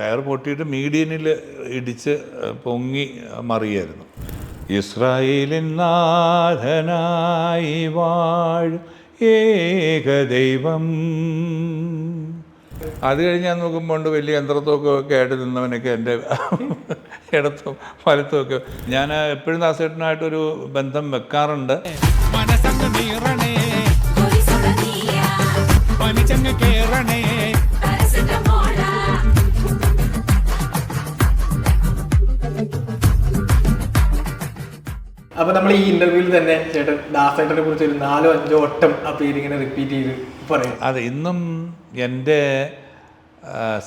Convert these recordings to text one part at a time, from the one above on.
Tyre പൊട്ടിയിട്ട് മീഡിയനിൽ ഇടിച്ച് പൊങ്ങി മറിയായിരുന്നു. ഇസ്രായേലിൻ നാഥനായി വാഴും ഏകദൈവം അത് കഴിഞ്ഞ് ഞാൻ നോക്കുമ്പോൾ ഉണ്ട് വലിയ യന്ത്രത്തൊക്കെ ഒക്കെ ആയിട്ട് നിന്നവനൊക്കെ എന്റെ ഇടത്തും വലത്തും ഒക്കെ. ഞാൻ എപ്പോഴും ദാസേട്ടനായിട്ടൊരു ബന്ധം വെക്കാറുണ്ട്. മനസ്സങ്ങ് നീറണേ. അപ്പൊ നമ്മൾ ഈ ഇന്റർവ്യൂവിൽ തന്നെ ചേട്ടൻ ദാസേട്ടനെ കുറിച്ച് ഒരു നാലോ അഞ്ചോ വട്ടം ആ പേര് ഇങ്ങനെ റിപ്പീറ്റ് ചെയ്ത് പറയാം. അതെ ഇന്നും എന്റെ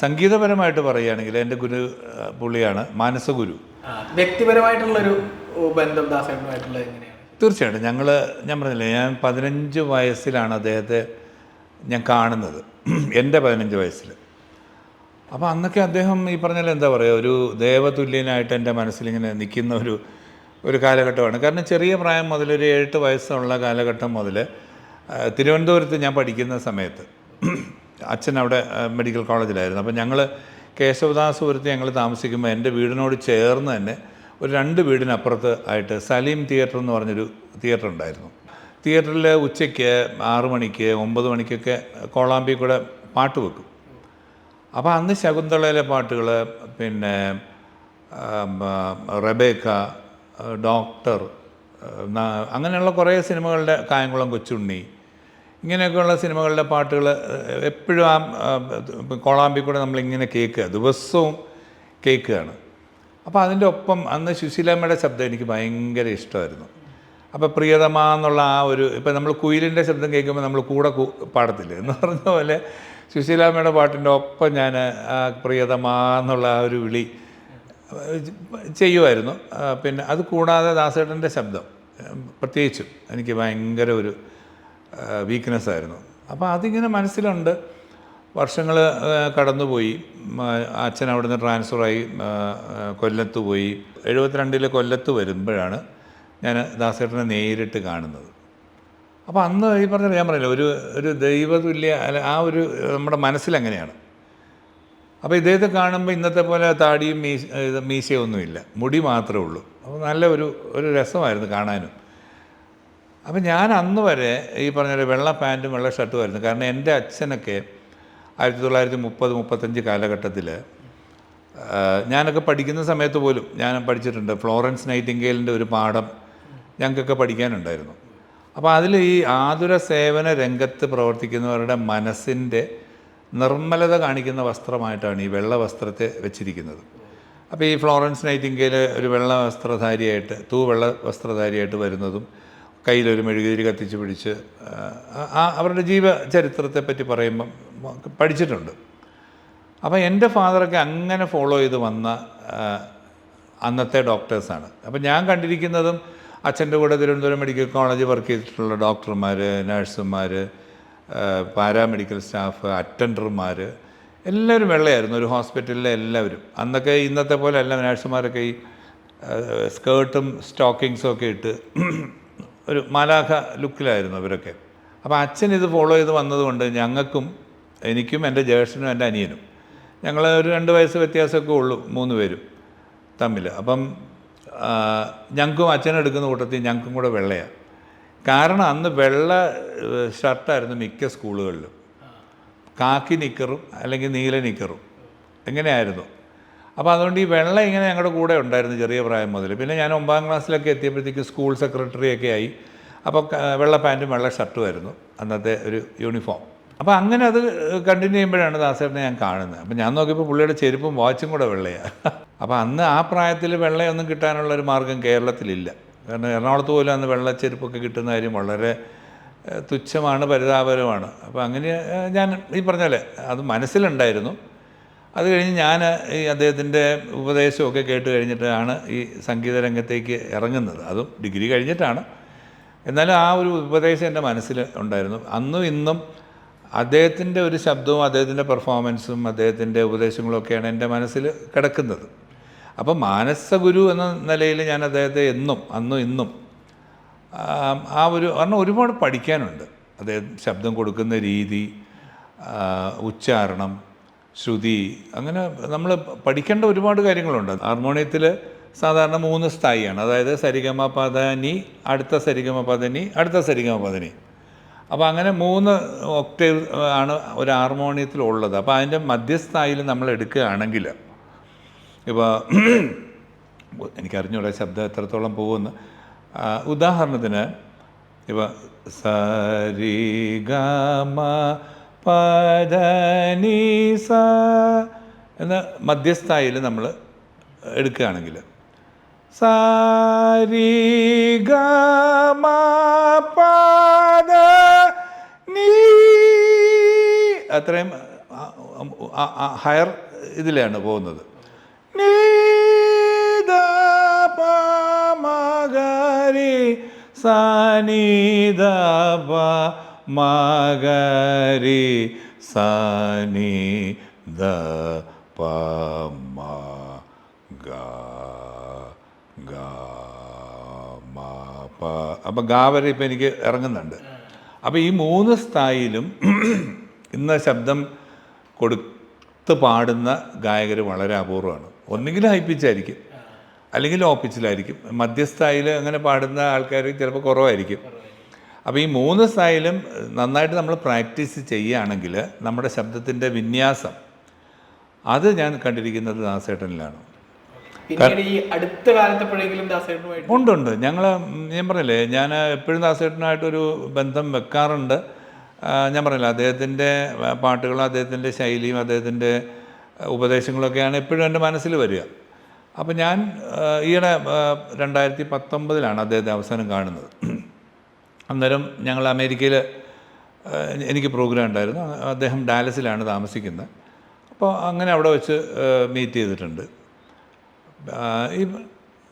സംഗീതപരമായിട്ട് പറയുകയാണെങ്കിൽ എന്റെ ഗുരു പുള്ളിയാണ് മാനസഗുരു വ്യക്തിപരമായിട്ടുള്ളൊരു ബന്ധം ദാസേട്ടനുമായിട്ടുള്ള എങ്ങനെയാണ്? തീർച്ചയായിട്ടും. ഞങ്ങൾ ഞാൻ പറഞ്ഞില്ലേ ഞാൻ പതിനഞ്ച് വയസ്സിലാണ് അദ്ദേഹത്തെ ഞാൻ കാണുന്നത്. എന്റെ പതിനഞ്ച് വയസ്സിൽ അപ്പോൾ അന്നൊക്കെ അദ്ദേഹം ഈ പറഞ്ഞാൽ എന്താ പറയുക ഒരു ദേവതുല്യനായിട്ട് എന്റെ മനസ്സിലിങ്ങനെ നിൽക്കുന്ന ഒരു ഒരു കാലഘട്ടമാണ്. കാരണം ചെറിയ പ്രായം മുതൽ ഒരു ഏഴെട്ട് വയസ്സുള്ള കാലഘട്ടം മുതൽ തിരുവനന്തപുരത്ത് ഞാൻ പഠിക്കുന്ന സമയത്ത് അച്ഛൻ അവിടെ മെഡിക്കൽ കോളേജിലായിരുന്നു. അപ്പോൾ ഞങ്ങൾ കേശവദാസപുരത്ത് ഞങ്ങൾ താമസിക്കുമ്പോൾ എന്റെ വീടിനോട് ചേർന്ന് തന്നെ ഒരു രണ്ട് വീടിനപ്പുറത്ത് ആയിട്ട് സലീം തിയേറ്റർ എന്ന് പറഞ്ഞൊരു തിയേറ്റർ ഉണ്ടായിരുന്നു. തിയേറ്ററിൽ ഉച്ചയ്ക്ക് ആറ് മണിക്ക് ഒമ്പത് മണിക്കൊക്കെ കോളാമ്പി കൂടെ പാട്ട് വെക്കും. അപ്പോൾ അന്ന് ശകുന്തളയിലെ പാട്ടുകൾ പിന്നെ റബേക്ക ഡോക്ടർ അങ്ങനെയുള്ള കുറേ സിനിമകളുടെ കായംകുളം കൊച്ചുണ്ണി ഇങ്ങനെയൊക്കെയുള്ള സിനിമകളുടെ പാട്ടുകൾ എപ്പോഴും ആ കോളാമ്പി കൂടെ നമ്മളിങ്ങനെ കേൾക്കുക ദിവസവും കേൾക്കുകയാണ്. അപ്പോൾ അതിന്റെ ഒപ്പം അന്ന് ശുശീലമ്മയുടെ ശബ്ദം എനിക്ക് ഭയങ്കര ഇഷ്ടമായിരുന്നു. അപ്പോൾ പ്രിയതമ എന്നുള്ള ആ ഒരു ഇപ്പം നമ്മൾ കുയിലിന്റെ ശബ്ദം കേൾക്കുമ്പോൾ നമ്മൾ കൂടെ പാടത്തില്ല? എന്ന് പറഞ്ഞ പോലെ സുശീലാമ്മയുടെ പാട്ടിന്റെ ഒപ്പം ഞാൻ പ്രിയതമ എന്നുള്ള ആ ഒരു വിളി ചെയ്യുമായിരുന്നു പിന്നെ അത് കൂടാതെ ദാസേട്ടന്റെ ശബ്ദം പ്രത്യേകിച്ചും എനിക്ക് ഭയങ്കര ഒരു വീക്ക്നെസ് ആയിരുന്നു. അപ്പോൾ അതിങ്ങനെ മനസ്സിലുണ്ട്. വർഷങ്ങൾ കടന്നുപോയി. അച്ഛൻ അവിടുന്ന് ട്രാൻസ്ഫറായി കൊല്ലത്ത് പോയി. എഴുപത്തിരണ്ടിൽ കൊല്ലത്ത് വരുമ്പോഴാണ് ഞാൻ ദാസേട്ടനെ നേരിട്ട് കാണുന്നത്. അപ്പോൾ അന്ന് ഈ പറഞ്ഞ ഞാൻ പറയില്ല ഒരു ഒരു ദൈവതുല്യ അല്ല ആ ഒരു നമ്മുടെ മനസ്സിലങ്ങനെയാണ്? അപ്പോൾ ഇദ്ദേഹത്തെ കാണുമ്പോൾ ഇന്നത്തെ പോലെ താടിയും മീശ ഇത് മീശയൊന്നുമില്ല. മുടി മാത്രമേ ഉള്ളൂ. അപ്പോൾ നല്ല ഒരു ഒരു രസമായിരുന്നു കാണാനും. അപ്പം ഞാൻ അന്ന് വരെ ഈ പറഞ്ഞ വെള്ള പാന്റും വെള്ള ഷർട്ടും ആയിരുന്നു. കാരണം എന്റെ അച്ഛനൊക്കെ ആയിരത്തി തൊള്ളായിരത്തി മുപ്പത് മുപ്പത്തഞ്ച് കാലഘട്ടത്തിൽ ഞാനൊക്കെ പഠിക്കുന്ന സമയത്ത് പോലും ഞാൻ പഠിച്ചിട്ടുണ്ട്. ഫ്ലോറൻസ് നൈറ്റിംഗേലിന്റെ ഒരു പാഠം ഞങ്ങൾക്കൊക്കെ പഠിക്കാനുണ്ടായിരുന്നു. അപ്പോൾ അതിൽ ഈ ആതുര സേവന രംഗത്ത് പ്രവർത്തിക്കുന്നവരുടെ മനസ്സിന്റെ നിർമ്മലത കാണിക്കുന്ന വസ്ത്രമായിട്ടാണ് ഈ വെള്ള വസ്ത്രത്തെ വെച്ചിരിക്കുന്നത്. അപ്പോൾ ഈ ഫ്ലോറൻസ് നൈറ്റിങ്കയിൽ ഒരു വെള്ള വസ്ത്രധാരിയായിട്ട് തൂ വെള്ള വസ്ത്രധാരിയായിട്ട് വരുന്നതും കയ്യിലൊരു മെഴുകുതിരി കത്തിച്ച് പിടിച്ച് ആ, അവരുടെ അവരുടെ ജീവചരിത്രത്തെ പറ്റി പറയുമ്പം പഠിച്ചിട്ടുണ്ട്. അപ്പോൾ എന്റെ ഫാദറൊക്കെ അങ്ങനെ ഫോളോ ചെയ്ത് വന്ന അന്നത്തെ ഡോക്ടേഴ്സാണ്. അപ്പോൾ ഞാൻ കണ്ടിരിക്കുന്നതും അച്ഛന്റെ കൂടെ തിരുവനന്തപുരം മെഡിക്കൽ കോളേജ് വർക്ക് ചെയ്തിട്ടുള്ള ഡോക്ടർമാർ നഴ്സുമാർ പാരാമെഡിക്കൽ സ്റ്റാഫ് അറ്റൻഡർമാർ എല്ലാവരും വെള്ളയായിരുന്നു. ഒരു ഹോസ്പിറ്റലിലെ എല്ലാവരും. അന്നൊക്കെ ഇന്നത്തെ പോലെ അല്ല നഴ്സുമാരൊക്കെ ഈ സ്കേർട്ടും സ്റ്റോക്കിങ്സും ഒക്കെ ഇട്ട് ഒരു മാലാഖ ലുക്കിലായിരുന്നു അവരൊക്കെ. അപ്പോൾ അച്ഛൻ ഇത് ഫോളോ ചെയ്ത് വന്നതുകൊണ്ട് ഞങ്ങൾക്കും എനിക്കും എന്റെ ജ്യേഷ്ഠനും എന്റെ അനിയനും ഞങ്ങൾ ഒരു രണ്ട് വയസ്സ് വ്യത്യാസമൊക്കെ ഉള്ളൂ മൂന്ന് പേരും തമ്മിൽ അപ്പം ഞങ്ങൾക്കും അച്ഛനെടുക്കുന്ന കൂട്ടത്തിൽ ഞങ്ങൾക്കും കൂടെ വെള്ളയാണ് കാരണം അന്ന് വെള്ള ഷർട്ടായിരുന്നു മിക്ക സ്കൂളുകളിലും. കാക്കി നിക്കറും അല്ലെങ്കിൽ നീല നിക്കറും. എങ്ങനെയായിരുന്നു? അപ്പോൾ അതുകൊണ്ട് ഈ വെള്ളം ഇങ്ങനെ ഞങ്ങളുടെ കൂടെ ഉണ്ടായിരുന്നു ചെറിയ പ്രായം മുതൽ പിന്നെ ഞാൻ ഒമ്പതാം ക്ലാസ്സിലൊക്കെ എത്തിയപ്പോഴത്തേക്ക് സ്കൂൾ സെക്രട്ടറിയൊക്കെ ആയി. അപ്പോൾ വെള്ള പാന്റും വെള്ള ഷർട്ടും ആയിരുന്നു അന്നത്തെ ഒരു യൂണിഫോം. അപ്പോൾ അങ്ങനെ അത് കണ്ടിന്യൂ ചെയ്യുമ്പോഴാണ് ദാസേട്ടനെ ഞാൻ കാണുന്നത്. അപ്പോൾ ഞാൻ നോക്കിയപ്പോൾ പുള്ളിയുടെ ചെരുപ്പും വാച്ചും കൂടെ വെള്ളയാണ് അപ്പോൾ അന്ന് ആ പ്രായത്തിൽ വെള്ളയൊന്നും കിട്ടാനുള്ള ഒരു മാർഗം കേരളത്തിലില്ല. കാരണം എറണാകുളത്ത് പോലും അന്ന് വെള്ളച്ചെരുപ്പൊക്കെ കിട്ടുന്ന കാര്യം വളരെ തുച്ഛമാണ് പരിതാപകരമാണ്. അപ്പോൾ അങ്ങനെ ഞാൻ ഈ പറഞ്ഞ പോലെ അത് മനസ്സിലുണ്ടായിരുന്നു. അത് കഴിഞ്ഞ് ഞാൻ ഈ അദ്ദേഹത്തിന്റെ ഉപദേശമൊക്കെ കേട്ട് കഴിഞ്ഞിട്ടാണ് ഈ സംഗീത രംഗത്തേക്ക് ഇറങ്ങുന്നത്. അതും ഡിഗ്രി കഴിഞ്ഞിട്ടാണ്. എന്നാലും ആ ഒരു ഉപദേശം എന്റെ മനസ്സിൽ ഉണ്ടായിരുന്നു. അന്നും ഇന്നും അദ്ദേഹത്തിന്റെ ഒരു ശബ്ദവും അദ്ദേഹത്തിന്റെ പെർഫോമൻസും അദ്ദേഹത്തിന്റെ ഉപദേശങ്ങളൊക്കെയാണ് എന്റെ മനസ്സിൽ കിടക്കുന്നത്. അപ്പം മാനസഗുരു എന്ന നിലയിൽ ഞാൻ അദ്ദേഹത്തെ എന്നും അന്നും ഇന്നും ആ, ഒരു കാരണം ഒരുപാട് പഠിക്കാനുണ്ട്. അദ്ദേഹം ശബ്ദം കൊടുക്കുന്ന രീതി ഉച്ചാരണം ശ്രുതി അങ്ങനെ നമ്മൾ പഠിക്കേണ്ട ഒരുപാട് കാര്യങ്ങളുണ്ട്. ഹാർമോണിയത്തിൽ സാധാരണ മൂന്ന് സ്ഥായിയാണ്. അതായത് സരിഗമ അടുത്ത സരിഗമ പദനി അടുത്ത സരിഗമ പദനി അപ്പോൾ അങ്ങനെ മൂന്ന് ഒക്ടേവ് ആണ് ഒരു ഹാർമോണിയത്തിൽ ഉള്ളത് അപ്പോൾ അതിന്റെ മധ്യസ്ഥായിൽ നമ്മൾ എടുക്കുകയാണെങ്കിൽ ഇപ്പോൾ എനിക്കറിഞ്ഞൂടെ ശബ്ദം എത്രത്തോളം പോകുമെന്ന്. ഉദാഹരണത്തിന് ഇപ്പോൾ സരി ഗമ പദനി സ എന്ന മധ്യസ്ഥായിൽ നമ്മൾ എടുക്കുകയാണെങ്കിൽ സാരി ഗമ പദ നീ അത്രയും ഹയർ ഇതിലാണ് പോകുന്നത്. മകരി സനിത മകരി സനി ദ പമ ഗ ഗ മ പ. അപ്പം ഗാ വരെ ഇപ്പം എനിക്ക് ഇറങ്ങുന്നുണ്ട്. അപ്പോൾ ഈ മൂന്ന് സ്ഥായിലും ഇന്ന് ശബ്ദം കൊടുത്ത് പാടുന്ന ഗായകർ വളരെ അപൂർവമാണ് ഒന്നുകിൽ ഹൈ പിച്ചായിരിക്കും അല്ലെങ്കിൽ ലോ പിച്ചിലായിരിക്കും മധ്യസ്ഥായിൽ അങ്ങനെ പാടുന്ന ആൾക്കാർ ചിലപ്പോൾ കുറവായിരിക്കും. അപ്പോൾ ഈ മൂന്ന് സ്ഥായിലും നന്നായിട്ട് നമ്മൾ പ്രാക്ടീസ് ചെയ്യുകയാണെങ്കിൽ നമ്മുടെ ശബ്ദത്തിന്റെ വിന്യാസം അത് ഞാൻ കണ്ടിരിക്കുന്നത് ദാസേട്ടനിലാണ്. അടുത്ത ഉണ്ട് ഉണ്ട്. ഞങ്ങൾ ഞാൻ പറഞ്ഞില്ലേ ഞാൻ എപ്പോഴും ദാസേട്ടനായിട്ടൊരു ബന്ധം വെക്കാറുണ്ട്. ഞാൻ പറഞ്ഞില്ല അദ്ദേഹത്തിന്റെ പാട്ടുകളും അദ്ദേഹത്തിന്റെ ശൈലിയും അദ്ദേഹത്തിന്റെ ഉപദേശങ്ങളൊക്കെയാണ് എപ്പോഴും എന്റെ മനസ്സിൽ വരിക. അപ്പോൾ ഞാൻ ഈയിടെ രണ്ടായിരത്തി പത്തൊമ്പതിലാണ് അദ്ദേഹത്തെ അവസാനം കാണുന്നത്. അന്നേരം ഞങ്ങൾ അമേരിക്കയിൽ എനിക്ക് പ്രോഗ്രാം ഉണ്ടായിരുന്നു. അദ്ദേഹം ഡാലസിലാണ് താമസിക്കുന്നത്. അപ്പോൾ അങ്ങനെ അവിടെ വെച്ച് മീറ്റ് ചെയ്തിട്ടുണ്ട്. ഈ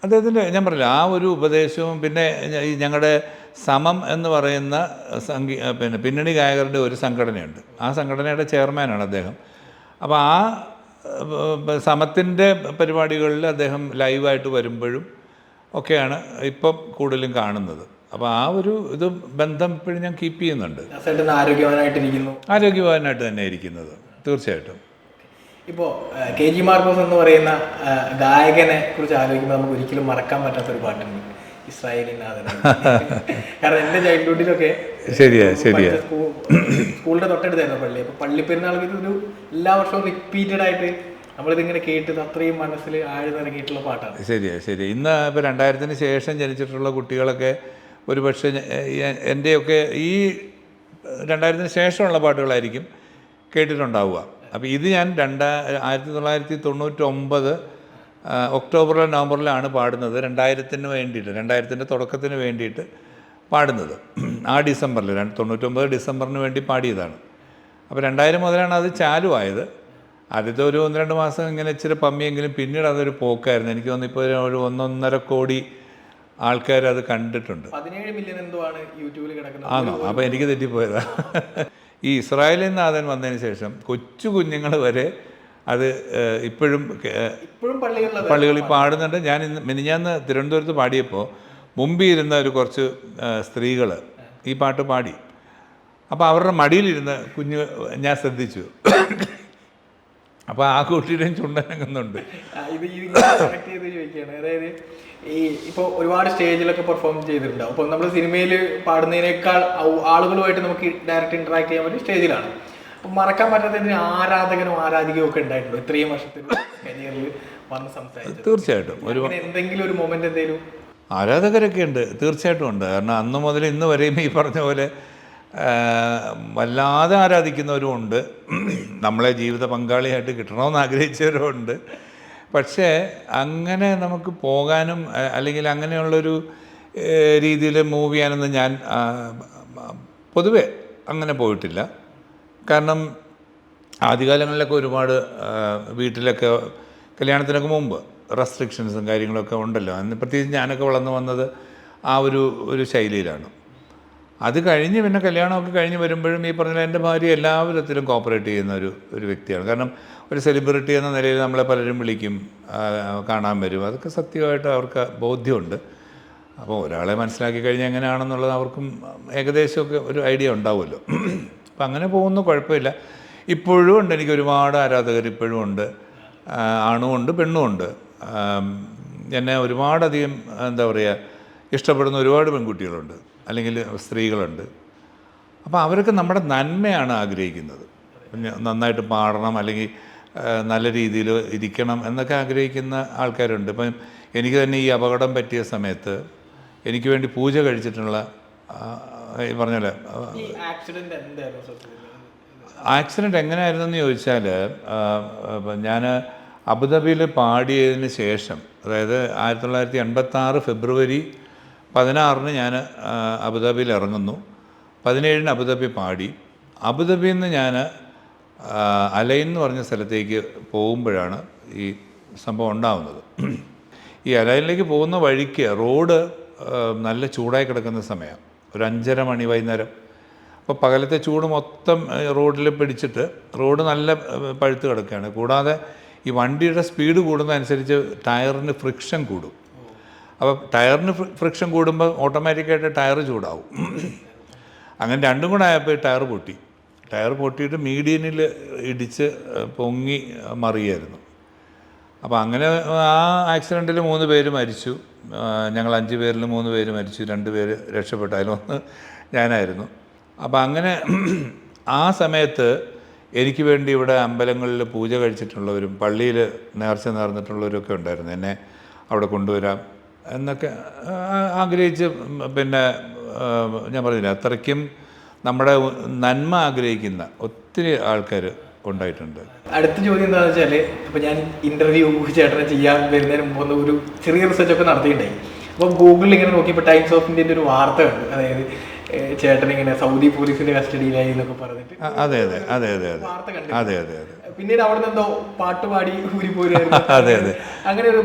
അദ്ദേഹത്തിന്റെ ഞാൻ പറഞ്ഞില്ല ആ ഒരു ഉപദേശവും പിന്നെ ഈ ഞങ്ങളുടെ സമം എന്ന് പറയുന്ന സംഗീ പിന്നെ പിന്നണി ഗായകരുടെ ഒരു സംഘടനയുണ്ട്. ആ സംഘടനയുടെ ചെയർമാനാണ് അദ്ദേഹം. അപ്പോൾ ആ സമത്തിന്റെ പരിപാടികളിൽ അദ്ദേഹം ലൈവായിട്ട് വരുമ്പോഴും ഒക്കെയാണ് ഇപ്പം കൂടുതലും കാണുന്നത്. അപ്പോൾ ആ ഒരു ഇത് ബന്ധം ഇപ്പോഴും ഞാൻ കീപ്പ് ചെയ്യുന്നുണ്ട്. ആരോഗ്യവാനായിട്ടിരിക്കുന്നു ആരോഗ്യവാനായിട്ട് തന്നെ ഇരിക്കുന്നത് തീർച്ചയായിട്ടും. ഇപ്പോൾ കെ ജി മാർക്കോസ് എന്ന് പറയുന്ന ഗായകനെ കുറിച്ച് ആലോചിക്കുമ്പോൾ നമുക്ക് ഒരിക്കലും മറക്കാൻ പറ്റാത്ത ഒരു പാട്ടുണ്ട്. ഇസ്രായേലിൻ നാഥൻ കാരണം എന്റെ ചൈൽഡ്ഹുഡിലൊക്കെ ശരിയാ ശരിയാ. സ്കൂളിന്റെ തൊട്ടടുത്തായിരുന്നു പള്ളി. അപ്പൊ പള്ളി പെരുന്നാൾക്ക് ഇതൊരു എല്ലാ വർഷവും റിപ്പീറ്റഡ് ആയിട്ട് നമ്മളിതിങ്ങനെ കേട്ടത് അത്രയും മനസ്സിൽ ആഴ്ന്നിറങ്ങിയിട്ടുള്ള പാട്ടാണ്. ശരിയാ ശരി ഇന്ന് ഇപ്പോൾ രണ്ടായിരത്തിന് ശേഷം ജനിച്ചിട്ടുള്ള കുട്ടികളൊക്കെ ഒരു പക്ഷേ എന്റെയൊക്കെ ഈ രണ്ടായിരത്തിന് ശേഷമുള്ള പാട്ടുകളായിരിക്കും കേട്ടിട്ടുണ്ടാവുക. അപ്പോൾ ഇത് ഞാൻ രണ്ടാ ആയിരത്തി തൊള്ളായിരത്തി തൊണ്ണൂറ്റൊമ്പത് ഒക്ടോബറിലോ നവംബറിലാണ് പാടുന്നത്. രണ്ടായിരത്തിന് വേണ്ടിയിട്ട് രണ്ടായിരത്തിന്റെ തുടക്കത്തിന് വേണ്ടിയിട്ട് പാടുന്നത്. ആ ഡിസംബറിൽ രണ്ട് തൊണ്ണൂറ്റൊമ്പത് ഡിസംബറിന് വേണ്ടി പാടിയതാണ്. അപ്പോൾ രണ്ടായിരം മുതലാണ് അത് ചാലുവായത്. ആദ്യത്തെ ഒരു ഒന്ന് രണ്ട് മാസം ഇങ്ങനെ ഇച്ചിരി പമ്മിയെങ്കിലും പിന്നീട് അതൊരു പോക്കായിരുന്നു. എനിക്ക് തോന്നുന്നു ഇപ്പോൾ ഒരു ഒന്നൊന്നര കോടി ആൾക്കാർ അത് കണ്ടിട്ടുണ്ട്. പതിനേഴ് മില്യൺ എന്തോ ആണ് യൂട്യൂബിൽ കിടക്കുന്നത്? ആണോ അപ്പോൾ എനിക്ക് തെറ്റിപ്പോയതാണ് ഈ ഇസ്രായേലിൽ നാഥൻ വന്നതിന് ശേഷം കൊച്ചു കുഞ്ഞുങ്ങൾ വരെ അത് ഇപ്പോഴും ഇപ്പോഴും പള്ളികളിൽ പാടുന്നുണ്ട്. ഞാൻ ഇന്ന് മിനിഞ്ഞാന്ന് തിരുവനന്തപുരത്ത് പാടിയപ്പോൾ മുമ്പിൽ ഇരുന്ന ഒരു കുറച്ച് സ്ത്രീകൾ ഈ പാട്ട് പാടി. അപ്പോൾ അവരുടെ മടിയിലിരുന്ന് കുഞ്ഞ് ഞാൻ ശ്രദ്ധിച്ചു. അപ്പോൾ ആ കുട്ടിയുടെയും ചുണ്ടനങ്ങുന്നുണ്ട്. ഇത് കണക്ട് ചെയ്ത് ചോദിക്കുകയാണ് അതായത് ഈ ഇപ്പോൾ ഒരുപാട് സ്റ്റേജിലൊക്കെ പെർഫോം ചെയ്തിട്ടുണ്ടാവും. അപ്പോൾ നമ്മൾ സിനിമയിൽ പാടുന്നതിനേക്കാൾ ആളുകളുമായിട്ട് നമുക്ക് ഡയറക്റ്റ് ഇൻട്രാക്ട് ചെയ്യാൻ പറ്റും സ്റ്റേജിലാണ്. മറക്കാൻ പറ്റാത്തതിന് ആരാധകനും ആരാധികയും ഒക്കെ ഉണ്ടായിട്ടുണ്ടോ. ഇത്രയും വർഷത്തിൽ കരിയറിൽ വന്ന് സംസാരിച്ചു തീർച്ചയായിട്ടും. ഒരു എന്തെങ്കിലും ഒരു മൊമെന്റ് എന്തെങ്കിലും ആരാധകരൊക്കെ ഉണ്ട്. തീർച്ചയായിട്ടും ഉണ്ട്. കാരണം അന്ന് മുതൽ ഇന്ന് വരെയും ഈ പറഞ്ഞ പോലെ വല്ലാതെ ആരാധിക്കുന്നവരും ഉണ്ട്. നമ്മളെ ജീവിത പങ്കാളിയായിട്ട് കിട്ടണമെന്ന് ആഗ്രഹിച്ചവരും ഉണ്ട്. പക്ഷേ അങ്ങനെ നമുക്ക് പോകാനും അല്ലെങ്കിൽ അങ്ങനെയുള്ളൊരു രീതിയിൽ മൂവ് ചെയ്യാനൊന്നും ഞാൻ പൊതുവെ അങ്ങനെ പോയിട്ടില്ല. കാരണം ആദ്യകാലങ്ങളിലൊക്കെ ഒരുപാട് വീട്ടിലൊക്കെ കല്യാണത്തിനൊക്കെ മുമ്പ് റെസ്ട്രിക്ഷൻസും കാര്യങ്ങളൊക്കെ ഉണ്ടല്ലോ. അന്ന് പ്രത്യേകിച്ച് ഞാനൊക്കെ വളർന്നു വന്നത് ആ ഒരു ഒരു ശൈലിയിലാണ്. അത് കഴിഞ്ഞ് പിന്നെ കല്യാണമൊക്കെ കഴിഞ്ഞ് വരുമ്പോഴും ഈ പറഞ്ഞ എന്റെ ഭാര്യ എല്ലാ വിധത്തിലും കോപ്പറേറ്റ് ചെയ്യുന്ന ഒരു ഒരു വ്യക്തിയാണ്. കാരണം ഒരു സെലിബ്രിറ്റി എന്ന നിലയിൽ നമ്മളെ പലരും വിളിക്കും കാണാൻ വരും. അതൊക്കെ സത്യമായിട്ട് അവർക്ക് ബോധ്യമുണ്ട്. അപ്പോൾ ഒരാളെ മനസ്സിലാക്കി കഴിഞ്ഞാൽ എങ്ങനെയാണെന്നുള്ളത് അവർക്കും ഏകദേശമൊക്കെ ഒരു ഐഡിയ ഉണ്ടാവുമല്ലോ. അപ്പം അങ്ങനെ പോകുന്നു കുഴപ്പമില്ല. ഇപ്പോഴും ഉണ്ട് എനിക്ക് ഒരുപാട് ആരാധകർ ഇപ്പോഴും ഉണ്ട്. ആണുമുണ്ട് പെണ്ണുമുണ്ട് എന്നെ ഒരുപാടധികം എന്താ പറയുക ഇഷ്ടപ്പെടുന്ന ഒരുപാട് പെൺകുട്ടികളുണ്ട് അല്ലെങ്കിൽ സ്ത്രീകളുണ്ട്. അപ്പോൾ അവരൊക്കെ നമ്മുടെ നന്മയാണ് ആഗ്രഹിക്കുന്നത്. നന്നായിട്ട് പാടണം അല്ലെങ്കിൽ നല്ല രീതിയിൽ ഇരിക്കണം എന്നൊക്കെ ആഗ്രഹിക്കുന്ന ആൾക്കാരുണ്ട്. ഇപ്പം എനിക്ക് തന്നെ ഈ അപകടം പറ്റിയ സമയത്ത് എനിക്ക് വേണ്ടി പൂജ കഴിച്ചിട്ടുള്ള ഈ പറഞ്ഞ പോലെ ആക്സിഡന്റ് എങ്ങനെയായിരുന്നെന്ന് ചോദിച്ചാൽ ഞാൻ അബുദാബിയിൽ പാടിയതിന് ശേഷം അതായത് ആയിരത്തി തൊള്ളായിരത്തി എൺപത്താറ് ഫെബ്രുവരി പതിനാറിന് ഞാൻ അബുദാബിയിൽ ഇറങ്ങുന്നു. പതിനേഴിന് അബുദാബി പാടി. അബുദാബിയിൽ നിന്ന് ഞാൻ അലൈൻ എന്ന് പറഞ്ഞ സ്ഥലത്തേക്ക് പോകുമ്പോഴാണ് ഈ സംഭവം ഉണ്ടാകുന്നത് ഈ അലൈനിലേക്ക് പോകുന്ന വഴിക്ക് റോഡ് നല്ല ചൂടായി കിടക്കുന്ന സമയം. ഒരു അഞ്ചര മണി വൈകുന്നേരം. അപ്പോൾ പകലത്തെ ചൂട് മൊത്തം റോഡിൽ പിടിച്ചിട്ട് റോഡ് നല്ല പഴുത്ത് കിടക്കുകയാണ്. കൂടാതെ ഈ വണ്ടിയുടെ സ്പീഡ് കൂടുന്നതനുസരിച്ച് ടയറിന് ഫ്രിക്ഷൻ കൂടും. അപ്പോൾ ടയറിന് ഫ്രിക്ഷൻ കൂടുമ്പോൾ ഓട്ടോമാറ്റിക്കായിട്ട് ടയർ ചൂടാവും. അങ്ങനെ രണ്ടും കൂടെ ആയപ്പോൾ ടയർ പൊട്ടി. ടയർ പൊട്ടിയിട്ട് മീഡിയനിൽ ഇടിച്ച് പൊങ്ങി മറിയായിരുന്നു. അപ്പോൾ അങ്ങനെ ആ ആക്സിഡന്റിൽ മൂന്ന് പേര് മരിച്ചു. ഞങ്ങൾ അഞ്ച് പേരിൽ മൂന്ന് പേര് മരിച്ചു. രണ്ട് പേര് രക്ഷപ്പെട്ടു. അതിലൊന്ന് ഞാനായിരുന്നു. അപ്പോൾ അങ്ങനെ ആ സമയത്ത് എനിക്ക് വേണ്ടി ഇവിടെ അമ്പലങ്ങളിൽ പൂജ കഴിച്ചിട്ടുള്ളവരും പള്ളിയിൽ നേർച്ച നേർന്നിട്ടുള്ളവരൊക്കെ ഉണ്ടായിരുന്നു. എന്നെ അവിടെ കൊണ്ടുവരാം എന്നൊക്കെ ആഗ്രഹിച്ച് പിന്നെ ഞാൻ പറഞ്ഞില്ല അത്രയ്ക്കും നമ്മുടെ നന്മ ആഗ്രഹിക്കുന്ന ഒത്തിരി ആൾക്കാർ ഉണ്ടായിട്ടുണ്ട്. അടുത്ത ചോദ്യം എന്താണെന്ന് വെച്ചാൽ ഇപ്പൊ ഞാൻ ഇന്റർവ്യൂ ചേട്ടനെ ചെയ്യാൻ വരുന്നതിന് മുമ്പ് ഒരു ചെറിയ റിസർച്ച് ഒക്കെ നടത്തിയിട്ടുണ്ടായി. അപ്പോൾ ഗൂഗിളിൽ ഇങ്ങനെ നോക്കിയപ്പോൾ ടൈംസ് ഓഫ് ഇന്ത്യന്റെ ഒരു വാർത്ത ഉണ്ട് അതായത് ചേട്ടൻ ഇങ്ങനെ സൗദി പോലീസിന്റെ കസ്റ്റഡിയിലായി എന്നൊക്കെ പറഞ്ഞിട്ട് അതെ അതെ അതെ അതെ അതെ. അതെ അതെ പിന്നീട് അവിടെ നിന്ന് എന്തോ പാട്ട് പാടി ഊരി പോരുമായിരുന്നു അതെ, അതെ. അങ്ങനെ ഒരു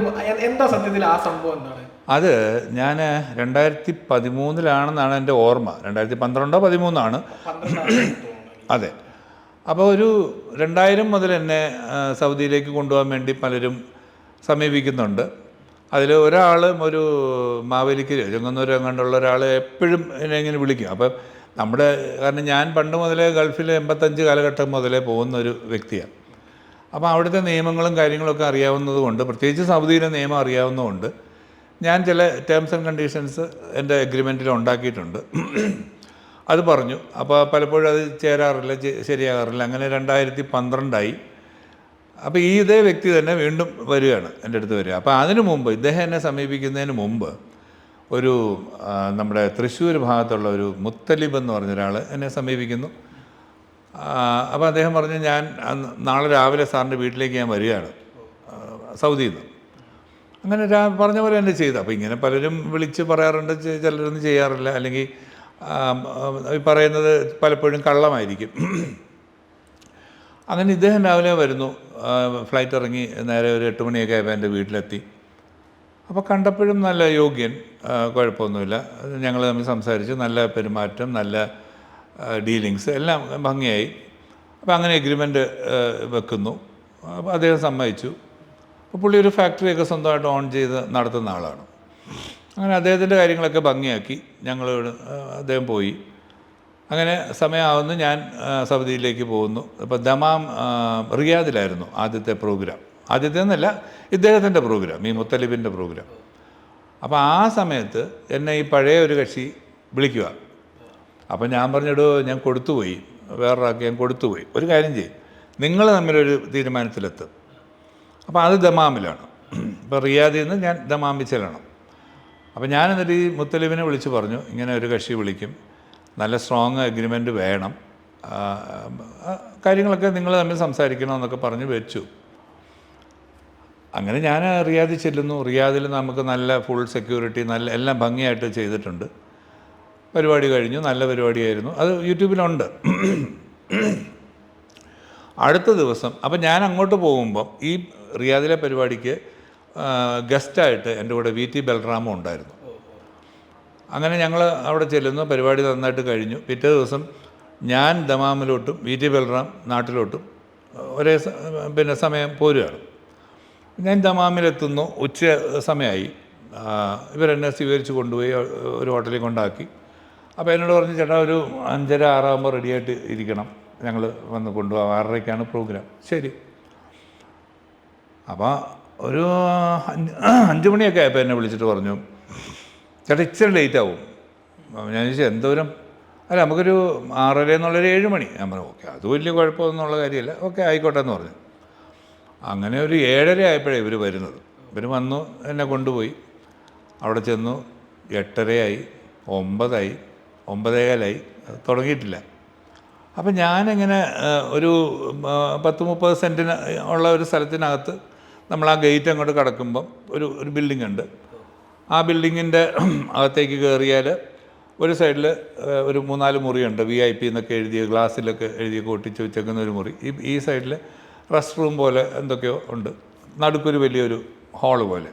എന്താ സത്യത്തിൽ ആ സംഭവം എന്താണ്? അത് ഞാൻ രണ്ടായിരത്തി പതിമൂന്നിലാണെന്നാണ് എന്റെ ഓർമ്മ. രണ്ടായിരത്തി പന്ത്രണ്ടോ പതിമൂന്നാണ്. അതെ. അപ്പോൾ ഒരു രണ്ടായിരം മുതൽ എന്നെ സൗദിയിലേക്ക് കൊണ്ടുപോകാൻ വേണ്ടി പലരും സമീപിക്കുന്നുണ്ട്. അതിൽ ഒരാൾ ഒരു മാവേലിക്കരോ ചെങ്ങന്നൂർ എങ്ങാണ്ടുള്ള ഒരാൾ എപ്പോഴും എന്നെ ഇങ്ങനെ വിളിക്കും. അപ്പം നമ്മുടെ കാരണം ഞാൻ പണ്ട് മുതലേ ഗൾഫിൽ എൺപത്തഞ്ച് കാലഘട്ടം മുതലേ പോകുന്ന ഒരു വ്യക്തിയാണ്. അപ്പോൾ അവിടുത്തെ നിയമങ്ങളും കാര്യങ്ങളൊക്കെ അറിയാവുന്നതുകൊണ്ട് പ്രത്യേകിച്ച് സൗദിയിലെ നിയമം അറിയാവുന്നതുകൊണ്ട് ഞാൻ ചില ടേംസ് ആൻഡ് കണ്ടീഷൻസ് എന്റെ അഗ്രിമെന്റിൽ ഉണ്ടാക്കിയിട്ടുണ്ട്. അത് പറഞ്ഞു. അപ്പോൾ പലപ്പോഴും അത് ചേരാറില്ല ശരിയാകാറില്ല. അങ്ങനെ രണ്ടായിരത്തി പന്ത്രണ്ടായി. അപ്പോൾ ഈ ഇതേ വ്യക്തി തന്നെ വീണ്ടും വരികയാണ് എന്റെ അടുത്ത് വരിക. അപ്പോൾ അതിനു മുമ്പ് ഇദ്ദേഹം എന്നെ സമീപിക്കുന്നതിന് മുമ്പ് ഒരു നമ്മുടെ തൃശ്ശൂർ ഭാഗത്തുള്ള ഒരു മുത്തലിബ് എന്ന് പറഞ്ഞ ഒരാൾ എന്നെ സമീപിക്കുന്നു. അപ്പോൾ അദ്ദേഹം പറഞ്ഞു ഞാൻ നാളെ രാവിലെ സാറിന്റെ വീട്ടിലേക്ക് ഞാൻ വരികയാണ് സൗദിയിൽ നിന്ന്. അങ്ങനെ പറഞ്ഞ പോലെ തന്നെ ചെയ്തു. അപ്പോൾ ഇങ്ങനെ പലരും വിളിച്ച് പറയാറുണ്ട് ചിലരൊന്നും ചെയ്യാറില്ല. അല്ലെങ്കിൽ പറയുന്നത് പലപ്പോഴും കള്ളമായിരിക്കും. അങ്ങനെ ഇദ്ദേഹം രാവിലെ വരുന്നു. ഫ്ലൈറ്റ് ഇറങ്ങി നേരെ ഒരു എട്ട് മണിയൊക്കെ ആയപ്പോൾ എന്റെ വീട്ടിലെത്തി. അപ്പോൾ കണ്ടപ്പോഴും നല്ല യോഗ്യൻ കുഴപ്പമൊന്നുമില്ല. ഞങ്ങൾ തമ്മിൽ സംസാരിച്ചു. നല്ല പെരുമാറ്റം നല്ല ഡീലിങ്സ് എല്ലാം ഭംഗിയായി. അപ്പോൾ അങ്ങനെ എഗ്രിമെന്റ് വെക്കുന്നു. അപ്പോൾ അദ്ദേഹം സമ്മതിച്ചു. അപ്പോൾ പുള്ളി ഒരു ഫാക്ടറിയൊക്കെ സ്വന്തമായിട്ട് ഓൺ ചെയ്ത് നടത്തുന്ന ആളാണ്. അങ്ങനെ അദ്ദേഹത്തിന്റെ കാര്യങ്ങളൊക്കെ ഭംഗിയാക്കി ഞങ്ങൾ അദ്ദേഹം പോയി. അങ്ങനെ സമയമാവുന്നു ഞാൻ സൗദിയിലേക്ക് പോകുന്നു. അപ്പോൾ ദമാം റിയാദിലായിരുന്നു ആദ്യത്തെ പ്രോഗ്രാം. ആദ്യത്തെ എന്നല്ല ഇദ്ദേഹത്തിന്റെ പ്രോഗ്രാം ഈ മുത്തലിബിന്റെ പ്രോഗ്രാം. അപ്പോൾ ആ സമയത്ത് എന്നെ ഈ പഴയ ഒരു കക്ഷി വിളിക്കുക. അപ്പോൾ ഞാൻ പറഞ്ഞിട്ട് ഞാൻ കൊടുത്തുപോയി. വേറൊരാൾക്ക് ഞാൻ കൊടുത്തുപോയി. ഒരു കാര്യം ചെയ്യും. നിങ്ങൾ തമ്മിലൊരു തീരുമാനത്തിലെത്തും. അപ്പോൾ അത് ദമാമിലാണ്. ഇപ്പോൾ റിയാദിൽ നിന്ന് ഞാൻ ദമാമിൽ ചെല്ലണം അപ്പോൾ ഞാൻ എന്നിട്ട് ഈ മുത്തലിബിനെ വിളിച്ച് പറഞ്ഞു ഇങ്ങനെ ഒരു കക്ഷി വിളിക്കും. നല്ല സ്ട്രോങ് അഗ്രിമെന്റ് വേണം. കാര്യങ്ങളൊക്കെ നിങ്ങൾ തമ്മിൽ സംസാരിക്കണം എന്നൊക്കെ പറഞ്ഞ് വെച്ചു. അങ്ങനെ ഞാൻ റിയാദിൽ ചെല്ലുന്നു. റിയാദിൽ നമുക്ക് നല്ല ഫുൾ സെക്യൂരിറ്റി നല്ല എല്ലാം ഭംഗിയായിട്ട് ചെയ്തിട്ടുണ്ട്. പരിപാടി കഴിഞ്ഞു. നല്ല പരിപാടിയായിരുന്നു. അത് യൂട്യൂബിലുണ്ട്. അടുത്ത ദിവസം അപ്പം ഞാൻ അങ്ങോട്ട് പോകുമ്പം ഈ റിയാദിലെ പരിപാടിക്ക് ഗസ്റ്റായിട്ട് എന്റെ കൂടെ വി ടി ബൽറാമും ഉണ്ടായിരുന്നു. അങ്ങനെ ഞങ്ങൾ അവിടെ ചെല്ലുന്നു പരിപാടി നന്നായിട്ട് കഴിഞ്ഞു. പിറ്റേ ദിവസം ഞാൻ ദമാമിലോട്ടും വി ടി ബൽറാം നാട്ടിലോട്ടും ഒരേ പിന്നെ സമയം പോരുകയാണ്. ഞാൻ ദമാമിലെത്തുന്നു ഉച്ച സമയമായി. ഇവരെന്നെ സ്വീകരിച്ച് കൊണ്ടുപോയി ഒരു ഹോട്ടലിൽ കൊണ്ടാക്കി. അപ്പോൾ എന്നോട് പറഞ്ഞു ചേട്ടാ ഒരു അഞ്ചര ആറാകുമ്പോൾ റെഡിയായിട്ട് ഇരിക്കണം. ഞങ്ങൾ വന്ന് കൊണ്ടുപോകാം ആറരയ്ക്കാണ് പ്രോഗ്രാം. ശരി. അപ്പോൾ ഒരു അഞ്ച് മണിയൊക്കെ ആയപ്പോൾ എന്നെ വിളിച്ചിട്ട് പറഞ്ഞു ചേട്ടാ ഇച്ചിരി ലേറ്റ് ആവും. ഞാൻ ചോദിച്ചു എന്തോരം അല്ല നമുക്കൊരു ആറര എന്നുള്ളൊരു ഏഴ് മണി. ഞാൻ പറഞ്ഞു ഓക്കെ അത് വലിയ കുഴപ്പമൊന്നുള്ള കാര്യമില്ല. ഓക്കെ ആയിക്കോട്ടെ എന്ന് പറഞ്ഞു. അങ്ങനെ ഒരു ഏഴര ആയപ്പോഴേ ഇവർ വരുന്നത്. ഇവർ വന്നു എന്നെ കൊണ്ടുപോയി. അവിടെ ചെന്നു എട്ടരയായി ഒമ്പതായി ഒമ്പതേകാലായി തുടങ്ങിയിട്ടില്ല. അപ്പം ഞാനിങ്ങനെ ഒരു പത്ത് മുപ്പത് സെന്റിന് ഉള്ള ഒരു സ്ഥലത്തിനകത്ത് നമ്മൾ ആ ഗേറ്റ് അങ്ങോട്ട് കടക്കുമ്പം ഒരു ഒരു ബിൽഡിംഗ് ഉണ്ട്. ആ ബിൽഡിങ്ങിന്റെ അകത്തേക്ക് കയറിയാൽ ഒരു സൈഡിൽ ഒരു മൂന്നാൽ മുറിയുണ്ട്. വി ഐ പി എന്നൊക്കെ എഴുതിയ ഗ്ലാസ്സിലൊക്കെ എഴുതിയ ഒട്ടിച്ച് വെച്ചേക്കുന്ന ഒരു മുറി. ഈ ഈ സൈഡിൽ റെസ്റ്റ് റൂം പോലെ എന്തൊക്കെയോ ഉണ്ട്. നടുക്കൊരു വലിയൊരു ഹാൾ പോലെ.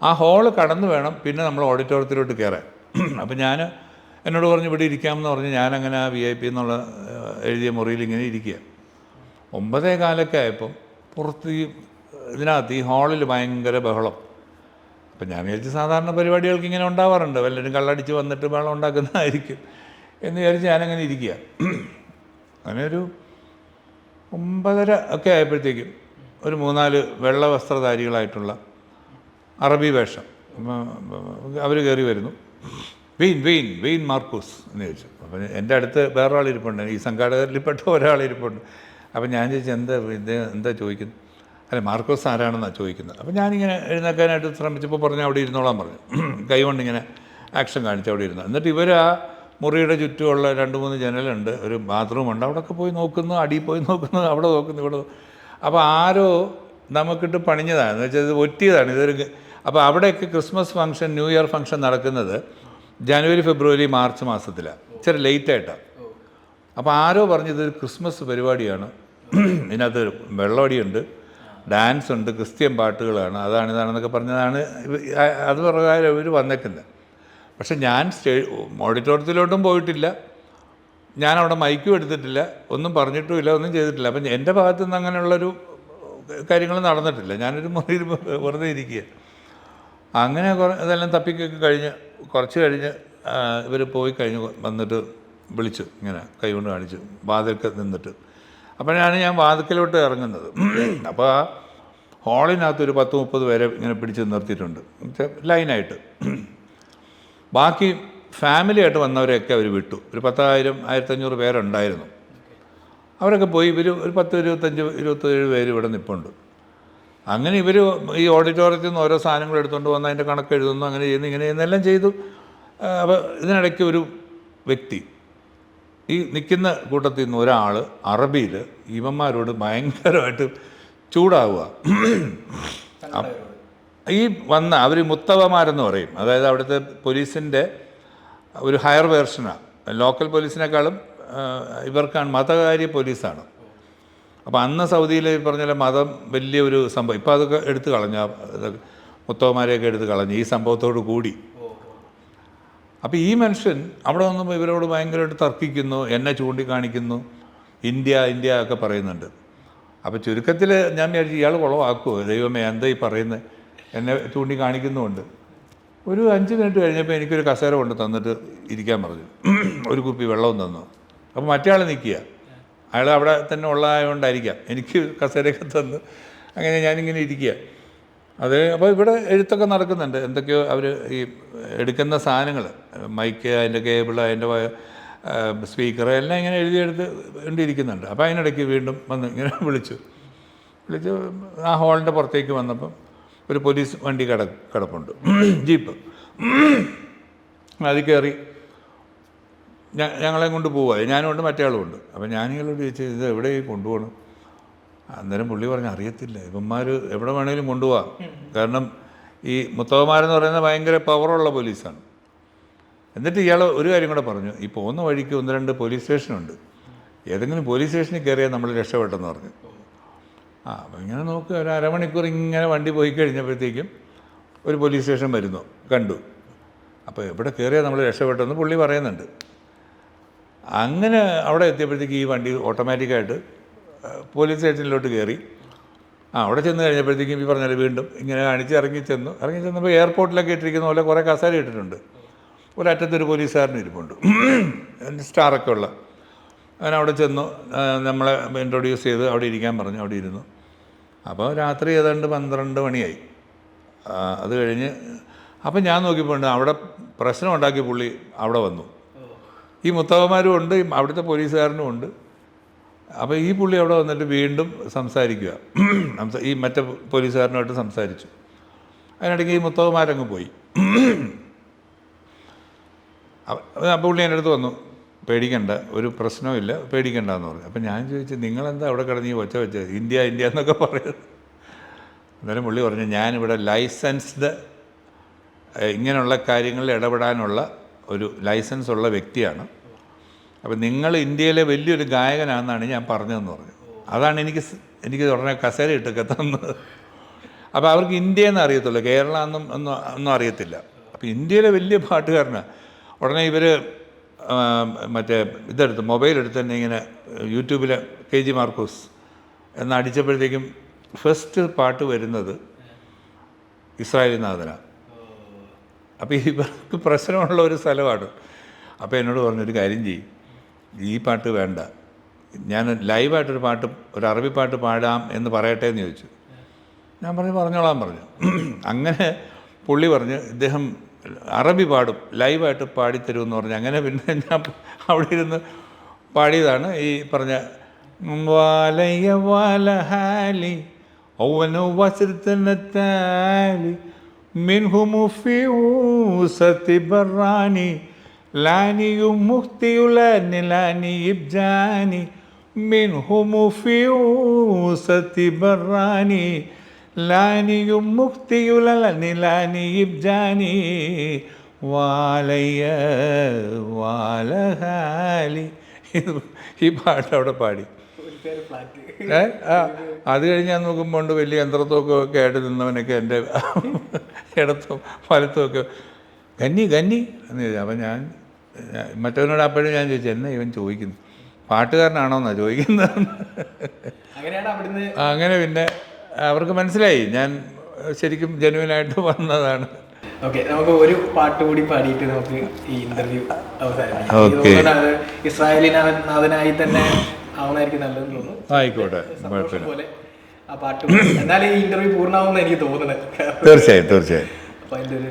ആ ഹാൾ കടന്നു വേണം പിന്നെ നമ്മൾ ഓഡിറ്റോറിയത്തിലോട്ട് കയറാൻ അപ്പോൾ ഞാൻ എന്നോട് പറഞ്ഞ് ഇവിടെ ഇരിക്കാമെന്ന് പറഞ്ഞ് ഞാനങ്ങനെ ആ വി ഐ പി എന്നുള്ള എഴുതിയ മുറിയിൽ ഇങ്ങനെ ഇരിക്കുക. ഒമ്പതേ കാലൊക്കെ ആയപ്പം പുറത്ത് ഈ ഇതിനകത്ത് ഈ ഹാളിൽ ഭയങ്കര ബഹളം. അപ്പം ഞാൻ വിചാരിച്ച് സാധാരണ പരിപാടികൾക്ക് ഇങ്ങനെ ഉണ്ടാവാറുണ്ട്. വല്ലവരും കള്ളടിച്ച് വന്നിട്ട് ബഹളം ഉണ്ടാക്കുന്നതായിരിക്കും എന്ന് വിചാരിച്ച് ഞാനങ്ങനെ ഇരിക്കുക. അങ്ങനെ ഒരു ഒമ്പതര ഒക്കെ ആയപ്പോഴത്തേക്കും ഒരു മൂന്നാൽ വെള്ള വസ്ത്രധാരികളായിട്ടുള്ള അറബി വേഷം. അവർ കയറി വരുന്നു. വെയിൻ വെയിൻ വെയിൻ മാർക്കൂസ് എന്ന് ചോദിച്ചു. അപ്പം എന്റെ അടുത്ത് വേറൊരാൾ ഇരിപ്പുണ്ട്. ഈ സംഘാടകരിൽപ്പെട്ട ഒരാൾ ഇരിപ്പുണ്ട്. അപ്പം ഞാൻ ചോദിച്ചു എന്താ ഇത്? എന്താ ചോദിക്കുന്നത്? അല്ല മാർക്കോസ് ആരാണെന്നാണ് ചോദിക്കുന്നത്? അപ്പോൾ ഞാനിങ്ങനെ എഴുന്നേക്കാനായിട്ട് ശ്രമിച്ചപ്പോൾ പറഞ്ഞു അവിടെ ഇരുന്നോളാൻ പറഞ്ഞു. കൈ കൊണ്ടിങ്ങനെ ആക്ഷൻ കാണിച്ച് അവിടെ ഇരുന്നു. എന്നിട്ട് ഇവർ ആ മുറിയുടെ ചുറ്റുമുള്ള രണ്ട് മൂന്ന് ജനലുണ്ട് ഒരു ബാത്റൂമുണ്ട് അവിടെയൊക്കെ പോയി നോക്കുന്നു അടിയിൽ പോയി നോക്കുന്നു അവിടെ നോക്കുന്നു ഇവിടെ അപ്പോൾ ആരോ നമുക്കിട്ട് പണിഞ്ഞതാണ്. എന്ന് വെച്ചാൽ ഇത് ഒറ്റിയതാണ്. ഇതൊരു അപ്പോൾ അവിടെയൊക്കെ Christmas function new year function നടക്കുന്നത് ജനുവരി ഫെബ്രുവരി മാർച്ച് മാസത്തിലാണ് ഇച്ചിരി ലേറ്റായിട്ടാണ് അപ്പോൾ ആരോ പറഞ്ഞത് ക്രിസ്മസ് പരിപാടിയാണ്. ഇതിനകത്ത് വെള്ളമടിയുണ്ട്. ഡാൻസ് ഉണ്ട് ക്രിസ്ത്യൻ പാട്ടുകളാണ് അതാണ് ഇതാണെന്നൊക്കെ പറഞ്ഞതാണ്. അത് പ്രകാരം ഇവർ വന്നേക്കുന്നത് പക്ഷെ ഞാൻ സ്റ്റേ ഓഡിറ്റോറിയത്തിലോട്ടും പോയിട്ടില്ല. ഞാൻ അവിടെ മൈക്കും എടുത്തിട്ടില്ല. ഒന്നും പറഞ്ഞിട്ടുമില്ല ഒന്നും ചെയ്തിട്ടില്ല. അപ്പം എന്റെ ഭാഗത്തു നിന്ന് അങ്ങനെയുള്ളൊരു കാര്യങ്ങൾ നടന്നിട്ടില്ല. ഞാനൊരു മുറിയിൽ വെറുതെ ഇരിക്കുക. അങ്ങനെ കുറേ ഇതെല്ലാം തപ്പിക്കൊക്കെ കഴിഞ്ഞ് കുറച്ച് കഴിഞ്ഞ് ഇവർ പോയി കഴിഞ്ഞ് വന്നിട്ട് വിളിച്ചു ഇങ്ങനെ കൈകൊണ്ട് കാണിച്ചു വാതിൽക്ക് നിന്നിട്ട്. അപ്പോഴാണ് ഞാൻ വാതിക്കലോട്ട് ഇറങ്ങുന്നത്. അപ്പോൾ ആ ഹാളിനകത്ത് ഒരു പത്ത് മുപ്പത് പേരെ ഇങ്ങനെ പിടിച്ച് നിർത്തിയിട്ടുണ്ട്. ലൈനായിട്ട്. ബാക്കി ഫാമിലിയായിട്ട് വന്നവരെയൊക്കെ അവർ വിട്ടു. ഒരു പത്തായിരം ആയിരത്തഞ്ഞൂറ് പേരുണ്ടായിരുന്നു. അവരൊക്കെ പോയി. ഇവർ ഒരു പത്ത് ഇരുപത്തഞ്ച് ഇരുപത്തേഴ് പേര് ഇവിടെ നിൽപ്പുണ്ട് അങ്ങനെ ഇവർ ഈ ഓഡിറ്റോറിയത്തിൽ നിന്ന് ഓരോ സാധനങ്ങൾ എടുത്തുകൊണ്ട് വന്ന് അതിന്റെ കണക്ക് എഴുതുന്നു അങ്ങനെ ചെയ്യുന്നു ഇങ്ങനെ ചെയ്യുന്നെല്ലാം ചെയ്തു. അപ്പോൾ ഇതിനിടയ്ക്ക് ഒരു വ്യക്തി ഈ നിൽക്കുന്ന കൂട്ടത്തിൽ നിന്ന് ഒരാൾ അറബിയിൽ ഇവന്മാരോട് ഭയങ്കരമായിട്ട് ചൂടാവുക. ഈ വന്ന അവർ മുത്തവമാരെന്ന് പറയും. അതായത് അവിടുത്തെ പോലീസിന്റെ ഒരു ഹയർ വേർഷനാണ് ലോക്കൽ പോലീസിനേക്കാളും ഇവർക്കാണ് മതകാര്യ പോലീസാണ്. അപ്പോൾ അന്ന് സൗദിയിൽ ഈ പറഞ്ഞ പോലെ മതം വലിയൊരു സംഭവം. ഇപ്പോൾ അതൊക്കെ എടുത്തു കളഞ്ഞു. മുത്തവന്മാരെയൊക്കെ എടുത്ത് കളഞ്ഞു. ഈ സംഭവത്തോട് കൂടി അപ്പോൾ ഈ മനുഷ്യൻ അവിടെ വന്നപ്പോൾ ഇവരോട് ഭയങ്കരമായിട്ട് തർക്കിക്കുന്നു എന്നെ ചൂണ്ടിക്കാണിക്കുന്നു. ഇന്ത്യ ഇന്ത്യ ഒക്കെ പറയുന്നുണ്ട്. അപ്പോൾ ചുരുക്കത്തിൽ ഞാൻ വിചാരിച്ചു ഇയാൾ കുളവാക്കുമോ ദൈവമേ എന്താ ഈ പറയുന്നത് എന്നെ ചൂണ്ടിക്കാണിക്കുന്നുമുണ്ട്. ഒരു അഞ്ച് മിനിറ്റ് കഴിഞ്ഞപ്പോൾ എനിക്കൊരു കസേര കൊണ്ട് തന്നിട്ട് ഇരിക്കാൻ പറഞ്ഞു. ഒരു കുപ്പി വെള്ളവും തന്നു. അപ്പോൾ മറ്റേ ആൾ നിൽക്കുക അയാൾ അവിടെ തന്നെ ഉള്ളതായതുകൊണ്ടായിരിക്കാം എനിക്ക് കസേരയൊക്കെ തന്ന്. അങ്ങനെ ഞാനിങ്ങനെ ഇരിക്കുക അത് അപ്പോൾ ഇവിടെ എഴുത്തൊക്കെ നടക്കുന്നുണ്ട്. എന്തൊക്കെയോ അവർ ഈ എടുക്കുന്ന സാധനങ്ങൾ മൈക്ക് അതിന്റെ കേബിൾ അതിന്റെ സ്പീക്കർ എല്ലാം ഇങ്ങനെ എഴുതിയെടുത്ത് കൊണ്ടിരിക്കുന്നുണ്ട്. അപ്പോൾ അതിനിടയ്ക്ക് വീണ്ടും വന്ന് ഇങ്ങനെ വിളിച്ചു. വിളിച്ച് ആ ഹോളിന്റെ പുറത്തേക്ക് വന്നപ്പം ഒരു പോലീസ് വണ്ടി കട കിടപ്പുണ്ട്. ജീപ്പ്. അതിൽ കയറി ഞങ്ങളെ കൊണ്ട് പോവുക ഞാനും ഉണ്ട് മറ്റേ ആളുമുണ്ട് അപ്പം ഞാനിങ്ങളോട് ചോദിച്ചു ഇത് എവിടെ കൊണ്ടുപോകണം അന്നേരം പുള്ളി പറഞ്ഞു അറിയത്തില്ല ഇവന്മാർ എവിടെ വേണേലും കൊണ്ടുപോകാം കാരണം ഈ മുത്തവന്മാരെന്ന് പറയുന്നത് ഭയങ്കര പവറുള്ള പോലീസാണ്. എന്നിട്ട് ഇയാൾ ഒരു കാര്യം കൂടെ പറഞ്ഞു ഈ പോകുന്ന വഴിക്ക് ഒന്ന് രണ്ട് പോലീസ് സ്റ്റേഷനുണ്ട് ഏതെങ്കിലും പോലീസ് സ്റ്റേഷനിൽ കയറിയാൽ നമ്മൾ രക്ഷപ്പെട്ടെന്ന് പറഞ്ഞു. ആ അപ്പം ഇങ്ങനെ നോക്കുക ഒരു അരമണിക്കൂർ ഇങ്ങനെ വണ്ടി പോയി കഴിഞ്ഞപ്പോഴത്തേക്കും ഒരു പോലീസ് സ്റ്റേഷൻ വരുന്നു കണ്ടു. അപ്പോൾ എവിടെ കയറിയാൽ നമ്മൾ രക്ഷപ്പെട്ടെന്ന് പുള്ളി പറയുന്നുണ്ട്. അങ്ങനെ അവിടെ എത്തിയപ്പോഴത്തേക്ക് ഈ വണ്ടി ഓട്ടോമാറ്റിക്കായിട്ട് പോലീസ് സ്റ്റേഷനിലോട്ട് കയറി. ആ അവിടെ ചെന്ന് കഴിഞ്ഞപ്പോഴത്തേക്കും ഈ പറഞ്ഞാൽ വീണ്ടും ഇങ്ങനെ കാണിച്ച് ഇറങ്ങി ചെന്നു. ഇറങ്ങി ചെന്നപ്പോൾ എയർപോർട്ടിലൊക്കെ ഇട്ടിരിക്കുന്ന പോലെ കുറേ കസേര ഇട്ടിട്ടുണ്ട്. ഒരു ഒരറ്റത്തൊരു പോലീസുകാരൻ ഇരിപ്പുണ്ട്. സ്റ്റാറൊക്കെ ഉള്ള. ഞാൻ അവിടെ ചെന്നു. നമ്മളെ ഇൻട്രൊഡ്യൂസ് ചെയ്ത് അവിടെ ഇരിക്കാൻ പറഞ്ഞു. അവിടെ ഇരുന്നു. അപ്പോൾ രാത്രി ഏതാണ്ട് പന്ത്രണ്ട് മണിയായി. അത് കഴിഞ്ഞ് അപ്പം ഞാൻ നോക്കിപ്പോണ്ട് അവിടെ പ്രശ്നം ഉണ്ടാക്കി പുള്ളി അവിടെ വന്നു. ഈ മുത്തവന്മാരും ഉണ്ട് അവിടുത്തെ പോലീസുകാരനും ഉണ്ട്. അപ്പോൾ ഈ പുള്ളി അവിടെ വന്നിട്ട് വീണ്ടും സംസാരിക്കുക. സംസാ- ഈ മറ്റേ പോലീസുകാരനുമായിട്ട് സംസാരിച്ചു. അതിനിടയ്ക്ക് ഈ മുത്തവന്മാരങ്ങ് പോയി. അപ്പോൾ പുള്ളി എന്റെ അടുത്ത് വന്നു. പേടിക്കണ്ട ഒരു പ്രശ്നവുമില്ല പേടിക്കണ്ട എന്ന് പറഞ്ഞു. അപ്പം ഞാൻ ചോദിച്ചു നിങ്ങളെന്താ അവിടെ കിടന്ന് ഈ ഒച്ച വെച്ചത് ഇന്ത്യ ഇന്ത്യ എന്നൊക്കെ പറയുന്നത്. അന്നേരം പുള്ളി പറഞ്ഞു ഞാനിവിടെ ലൈസൻസ്ഡ് ഇങ്ങനെയുള്ള കാര്യങ്ങളിൽ ഇടപെടാനുള്ള ഒരു ലൈസൻസ് ഉള്ള വ്യക്തിയാണ്. അപ്പം നിങ്ങൾ ഇന്ത്യയിലെ വലിയൊരു ഗായകനാണെന്നാണ് ഞാൻ പറഞ്ഞതെന്ന് പറഞ്ഞു. അതാണ് എനിക്ക് എനിക്ക് ഉടനെ കസേര ഇട്ടൊക്കെ തന്നത്. അപ്പോൾ അവർക്ക് ഇന്ത്യ എന്ന് അറിയത്തുള്ളൂ കേരള എന്നും ഒന്നും ഒന്നും അറിയത്തില്ല. അപ്പോൾ ഇന്ത്യയിലെ വലിയ പാട്ടുകാരനാണ് ഉടനെ ഇവർ മറ്റേ ഇതെടുത്ത് മൊബൈൽ എടുത്ത് തന്നെ ഇങ്ങനെ യൂട്യൂബിൽ കെ ജി മാർക്കോസ് എന്ന് അടിച്ചപ്പോഴത്തേക്കും ഫസ്റ്റ് പാട്ട് വരുന്നത് ഇസ്രായേലി നാഥനാണ് അപ്പോൾ ഇവർക്ക് പ്രശ്നമുള്ള ഒരു സ്ഥലമാണ്. അപ്പോൾ എന്നോട് പറഞ്ഞൊരു കാര്യം ചെയ്യും. ഈ പാട്ട് വേണ്ട. ഞാൻ ലൈവായിട്ടൊരു പാട്ട് ഒരു അറബി പാട്ട് പാടാം എന്ന് പറയട്ടെ എന്ന് ചോദിച്ചു. ഞാൻ പറഞ്ഞു പറഞ്ഞോളാം പറഞ്ഞു. അങ്ങനെ പുള്ളി പറഞ്ഞു ഇദ്ദേഹം അറബി പാടും ലൈവായിട്ട് പാടിത്തരുമെന്ന് പറഞ്ഞു. അങ്ങനെ പിന്നെ ഞാൻ അവിടെ ഇരുന്ന് പാടിയതാണ്. ഈ പറഞ്ഞ വാലയ لاني مختي لاني لاني يبجاني منهم في وسط براني لاني مختي لاني لاني يبجاني വാലയ്യ വാലഹാലി ഈ പാട്ട് അവിടെ പാടി ഏ ആ അത് കഴിഞ്ഞ് ഞാൻ നോക്കുമ്പോൾ ഉണ്ട് വലിയ യന്ത്രത്തൊക്കെ ഒക്കെ ആയിട്ട് നിന്നവനൊക്കെ എൻ്റെ ഇടത്തും വലത്തും ഒക്കെ ഗന്നി ഗന്നി എന്ന് ചോദിച്ചു അപ്പം ഞാൻ ഞാൻ- മറ്റവനോട് അപ്പോഴും ഞാൻ ചോദിച്ചു എന്നാ ഇവൻ ചോദിക്കുന്നു? പാട്ടുകാരനാണോന്നാ ചോദിക്കുന്നത്. അങ്ങനെ പിന്നെ അവർക്ക് മനസ്സിലായി. ഞാൻ ശരിക്കും ജനുവനായിട്ട് വന്നതാണ്. ഓക്കെ നമുക്ക് ഒരു പാട്ട് കൂടി പാടിയിട്ട് നമുക്ക് ഈ ഇന്റർവ്യൂ അവസാനിപ്പിക്കാം. ഇസ്രായേലിനാഥനായി തന്നെ ആവണായിരിക്കും നല്ലതെന്ന് തോന്നുന്നു. ആയിക്കോട്ടെ പോലെ ആ പാട്ട് പാടി. എന്നാലും ഈ ഇന്റർവ്യൂ പൂർണമാവുമെന്ന് എനിക്ക് തോന്നുന്നത്. തീർച്ചയായും തീർച്ചയായും. അപ്പൊ അതിന്റെ ഒരു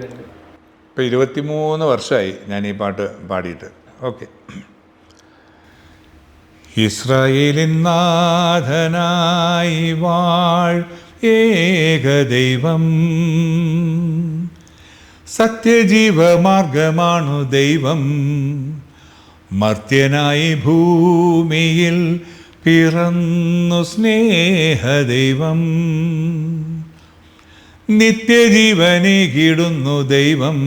ഇപ്പോൾ ഇരുപത്തിമൂന്ന് വർഷമായി ഞാൻ ഈ പാട്ട് പാടിയിട്ട്. ഓക്കെ. ഇസ്രായേലിൻ നാഥനായി വാൾ ഏകദൈവം സത്യജീവമാർഗമാണു ദൈവം. മർത്യനായി ഭൂമിയിൽ പിറന്നു സ്നേഹദൈവം. നിത്യജീവനെ കിടുന്നു ദൈവം.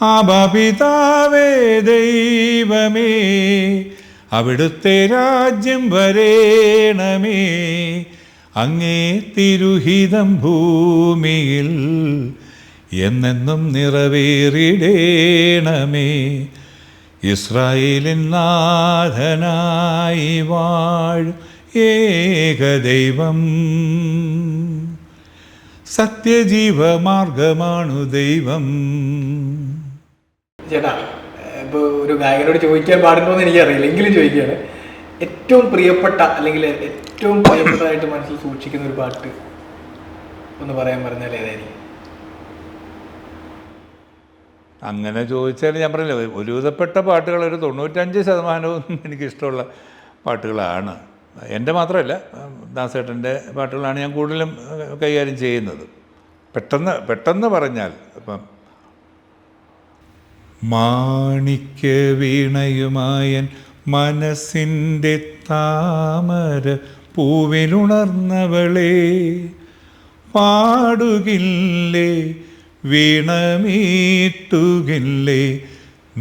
ആപിതാവേ ദൈവമേ അവിടുത്തെ രാജ്യം വരേണമേ അങ്ങേ തിരുഹിതം ഭൂമിയിൽ എന്നെന്നും നിറവേറിടേണമേ. ഇസ്രായേലിൻ നാഥനായി വാഴും ഏകദൈവം സത്യജീവമാർഗമാണു ദൈവം. ചേട്ടാ ഇപ്പോൾ ഒരു ഗായകനോട് ചോദിക്കാൻ പാടുണ്ടോന്ന് എനിക്കറിയില്ല. എങ്കിലും ചോദിക്കുകയാണ്. ഏറ്റവും പ്രിയപ്പെട്ട അല്ലെങ്കിൽ ഏറ്റവും പ്രിയപ്പെട്ടതായിട്ട് മനസ്സിൽ സൂക്ഷിക്കുന്ന ഒരു പാട്ട് ഒന്ന് പറയാൻ പറഞ്ഞാൽ ഏതായിരിക്കും? അങ്ങനെ ചോദിച്ചാൽ ഞാൻ പറഞ്ഞില്ല ഒരുവിധപ്പെട്ട പാട്ടുകൾ ഒരു തൊണ്ണൂറ്റഞ്ച് ശതമാനവും എനിക്കിഷ്ടമുള്ള പാട്ടുകളാണ്. എന്റെ മാത്രമല്ല ദാസേട്ടന്റെ പാട്ടുകളാണ് ഞാൻ കൂടുതലും കൈകാര്യം ചെയ്യുന്നത്. പെട്ടെന്ന് പെട്ടെന്ന് പറഞ്ഞാൽ ഇപ്പം മാണിക്യ വീണയുമായൻ മനസ്സിന്റെ താമര പൂവിലുണർന്നവളെ പാടുകില്ലേ വീണമീട്ടുകില്ലേ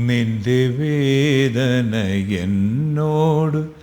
നിന്റെ വേദന എന്നോട്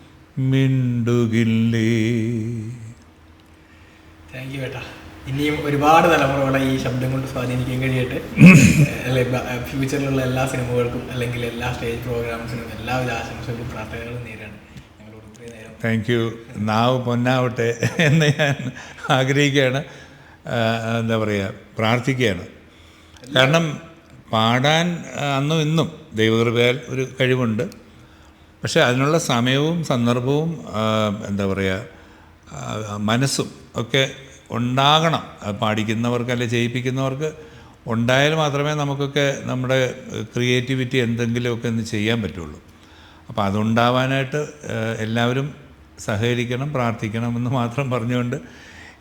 മിണ്ടുകില്ലേ? താങ്ക് യു ഏട്ടാ. ഇനിയും ഒരുപാട് തലമുറകളെ ഈ ശബ്ദം കൊണ്ട് സ്വാധീനിക്കാൻ കഴിയട്ടെ. അല്ലെ ഫ്യൂച്ചറിലുള്ള എല്ലാ സിനിമകൾക്കും അല്ലെങ്കിൽ എല്ലാ സ്റ്റേജ് പ്രോഗ്രാംസിനും എല്ലാവിധ ആശംസകളും പ്രാർത്ഥനകളും നേരാണ് ഞങ്ങളോട് ഇത്രയും നേരം താങ്ക് യു നാവ് പൊന്നാവട്ടെ എന്ന് ഞാൻ ആഗ്രഹിക്കുകയാണ്. എന്താ പറയുക പ്രാർത്ഥിക്കുകയാണ്. കാരണം പാടാൻ അന്നും ഇന്നും ദൈവകൃപയാൽ ഒരു കഴിവുണ്ട്. പക്ഷേ അതിനുള്ള സമയവും സന്ദർഭവും എന്താ പറയുക മനസ്സും ഒക്കെ ഉണ്ടാകണം. പാടിക്കുന്നവർക്ക് അല്ലെ ചെയ്യിപ്പിക്കുന്നവർക്ക് ഉണ്ടായാൽ മാത്രമേ നമുക്കൊക്കെ നമ്മുടെ ക്രിയേറ്റിവിറ്റി എന്തെങ്കിലുമൊക്കെ ഒന്ന് ചെയ്യാൻ പറ്റുള്ളൂ. അപ്പോൾ അതുണ്ടാവാനായിട്ട് എല്ലാവരും സഹകരിക്കണം പ്രാർത്ഥിക്കണം എന്ന് മാത്രം പറഞ്ഞുകൊണ്ട്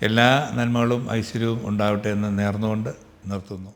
എല്ലാ നന്മകളും ഐശ്വര്യവും ഉണ്ടാവട്ടെ എന്ന് നേർന്നുകൊണ്ട് നിർത്തുന്നു.